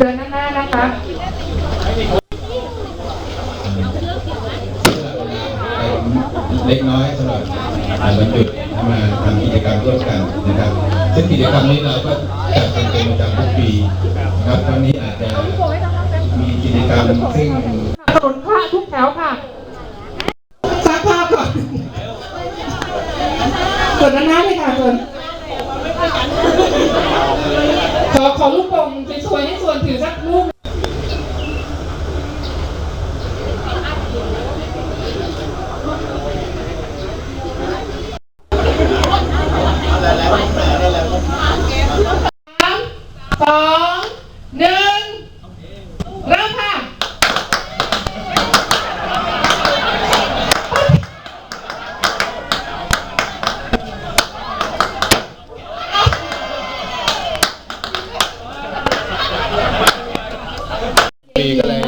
เดินหน้าๆนะคะเล็กน้อยสำหรับวันหยุดมาทำกิจกรรมร่วมกันนะครับ ซึ่งกิจกรรมนี้เราก็จัดกันเป็นประจำทุกปีนะครับตอนนี้อาจจะมีกิจกรรมซึ่งถนนพระทุกแถวค่ะซักผ้าก่อนส่วนหน้าๆเลยค่ะส่วน ขอขอลูกโป่งสวยๆให้ส่วนถือสักลูกสามสองหนึ่ง ปีก็เลย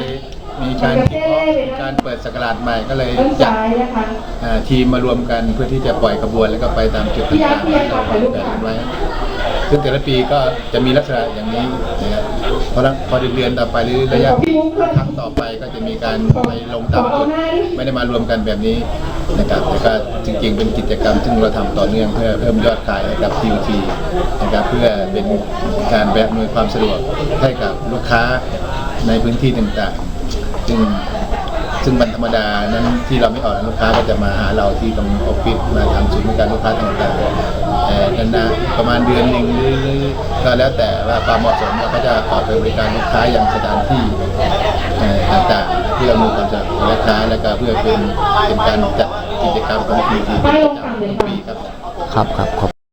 มีการคิดเคาะมีการเปิดสกราชใหม่ก็เลยจัดซ้ายนะคะอ่าทีมมารวมกันเพื่อที่จะปล่อยขบวนแล้วก็ไปตามจุดต่างๆที่เราวางแผนไว้ ซึ่งแต่ละปีก็จะมีลักษณะอย่างนี้นะครับเพราะฉะนั้นพอเดือนต่อไปหรือระยะครั้งต่อไปก็จะมีการไปลงตามจุดไม่ได้มารวมกันแบบนี้นะครับแต่ก็จริงๆเป็นกิจกรรมซึ่งเราทำต่อเนื่องเพื่อเพิ่มยอดขายให้กับ TUT นะครับเพื่อเป็นการแบบอำนวยความสะดวกให้กับลูกค้า ในพื้นที่ต่างๆ ซึ่งซึ่งวันธรรมดานั้นที่เราไม่ออกลูกค้าก็จะมาหาเราที่ตรงออฟฟิศมาทำศูนย์บริการลูกค้าต่างๆแต่นานๆประมาณเดือนหนึ่งหรือหรือก็แล้วแต่ว่าความเหมาะสมเราก็จะออกไปบริการลูกค้าอย่างสถานที่เอ่อต่างๆที่เรามีความสะดวกกับลูกค้าแล้วก็เพื่อเป็นเป็นการจัดกิจกรรมของทีทีประจำทุกปีครับครับครับขอบ